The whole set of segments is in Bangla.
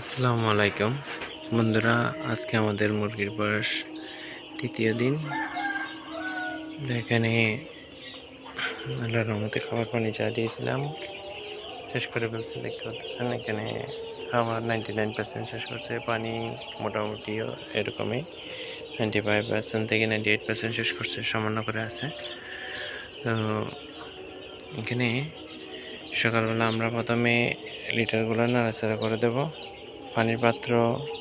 আসসালামু আলাইকুম। বন্ধুরা, আজকে আমাদের মুরগির বয়স তৃতীয় দিন। এখানে আল্লাহর রহমতে খাবার পানি চা দিয়েছিলাম, শেষ করে ফেলছে দেখতে পাচ্ছেন, এখানে খাবার নাইনটি নাইন পার্সেন্ট শেষ করছে, পানি মোটামুটিও এরকমই। নাইনটি ফাইভ পার্সেন্ট থেকে নাইনটি এইট পার্সেন্ট শেষ করছে, সামান্য করে আছে। তো এখানে সকালবেলা আমরা প্রথমে লিটারগুলো নাড়াচাড়া করে দেব। পানির পাত্র,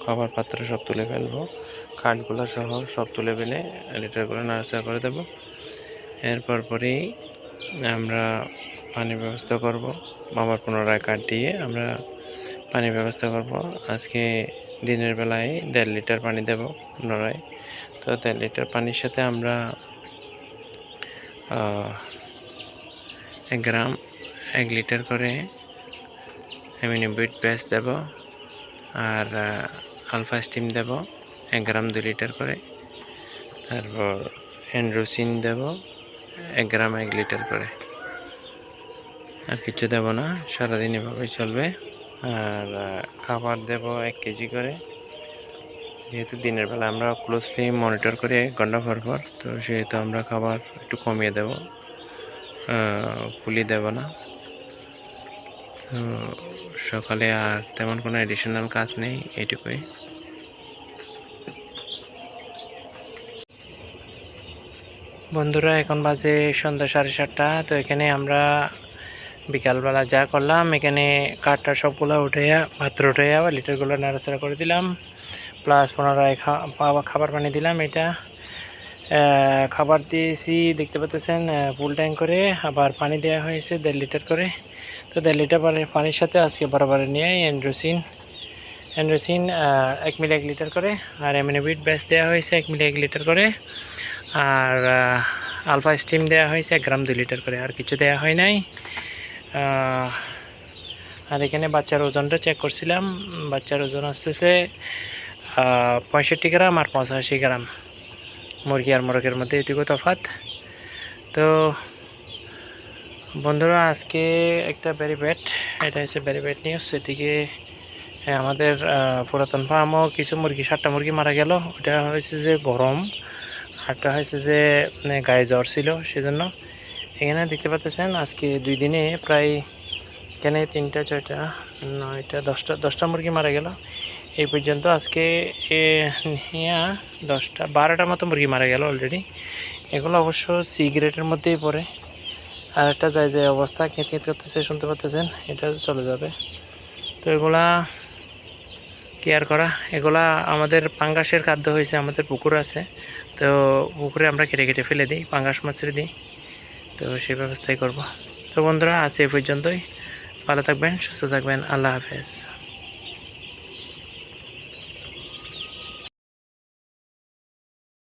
খাবার পাত্র সব তুলে ফেলব। কাঠগুলো সহ সব তুলে ফেলে লিটারগুলো নাড়াচাড়া করে দেব। এরপর পরেই আমরা পানির ব্যবস্থা করব। আবার পুনরায় কাঠ দিয়ে আমরা পানির ব্যবস্থা করব। আজকে দিনের বেলায় দেড় লিটার পানি দেব পুনরায়। তো দেড় লিটার পানির সাথে আমরা এক গ্রাম, এক লিটার করে অ্যামিনোবিট পেস্ট দেব। আর আলফা স্টিম দেব, এক গ্রাম দুই লিটার করে। তারপর এন্ড্রোসিন দেব, এক গ্রাম এক লিটার করে। আর কিছু দেব না, সারাদিন এভাবেই চলবে। আর খাবার দেব এক কেজি করে। যেহেতু দিনের বেলা আমরা ক্লোজলি মনিটর করি এক ঘণ্টা পর পর, তো সেহেতু আমরা খাবার একটু কমিয়ে দেব। ফুলি দেব না। সকালে আর তেমন কোনো এডিশনাল কাজ নেই এটুকুই বন্ধুরা, এখন বাজে সন্ধ্যা সাড়ে সাতটা, তো এখানে আমরা বিকালবেলা যা করলাম, এখানে কাঠটা সবগুলো উঠে পাত্র উঠে আবার লিটারগুলো নাড়াচাড়া করে দিলাম। প্লাস পুনরায় খাবার পানি দিলাম এটা। খাবার দিয়েছি, দেখতে পাচ্ছেন ফুল ট্যাঙ্ক করে, আবার পানি দেওয়া হয়েছে দেড় লিটার করে। তো দেড় লিটার পানি- পানির সাথে আজকে বরাবর নিয়ে অ্যান্ড্রোসিন অ্যান্ড্রোসিন এক মিলি এক লিটার করে, আর এমিনোবিট ব্যাস দেওয়া হয়েছে এক মিলি এক লিটার করে, আর আলফা স্টিম দেওয়া হয়েছে এক গ্রাম দুই লিটার করে, আর কিছু দেওয়া হয় নাই। আর এখানে বাচ্চার ওজনটা চেক করছিলাম, বাচ্চার ওজন আসতেছে পঁয়ষট্টি গ্রাম আর পঁচাশি গ্রাম। মুরগি আর মোরগের মধ্যে এটুকু তফাৎ। তো বন্ধুরা আজকে একটা ব্যারি ব্যাট এটা হচ্ছে ব্যারি ব্যাট নিউজ হ্যাঁ, আমাদের পুরাতন ফার্মও কিছু মুরগি সাতটা মুরগি মারা গেল। ওটা হয়েছে যে গরম আরটা হয়েছে যে মানে গায়ে জ্বর ছিল সেজন্য। এখানে দেখতে পাচ্ছেন আজকে দুই দিনে প্রায় এখানে তিনটা ছয়টা নয়টা দশটা দশটা মুরগি মারা গেল। এই পর্যন্ত আজকে নিয়া দশটা বারোটার মতো মুরগি মারা গেল অলরেডি এগুলো অবশ্য সিগারেটের মধ্যেই পড়ে। আর একটা যায় যে অবস্থা, খেত খেত করতেছে, শুনতে পাচ্তেছেন এটা চলে যাবে। তো এগুলা কেয়ার করা, এগুলা আমাদের পাঙ্গাসের খাদ্য হয়েছে, আমাদের পুকুর আছে। তো পুকুরে আমরা কেটে কেটে ফেলে দিই, পাঙ্গাস মাছের দিই। তো সেই ব্যবস্থাই করব। তো বন্ধুরা আছে এই পর্যন্তই। ভালো থাকবেন, সুস্থ থাকবেন, আল্লাহ হাফেজ।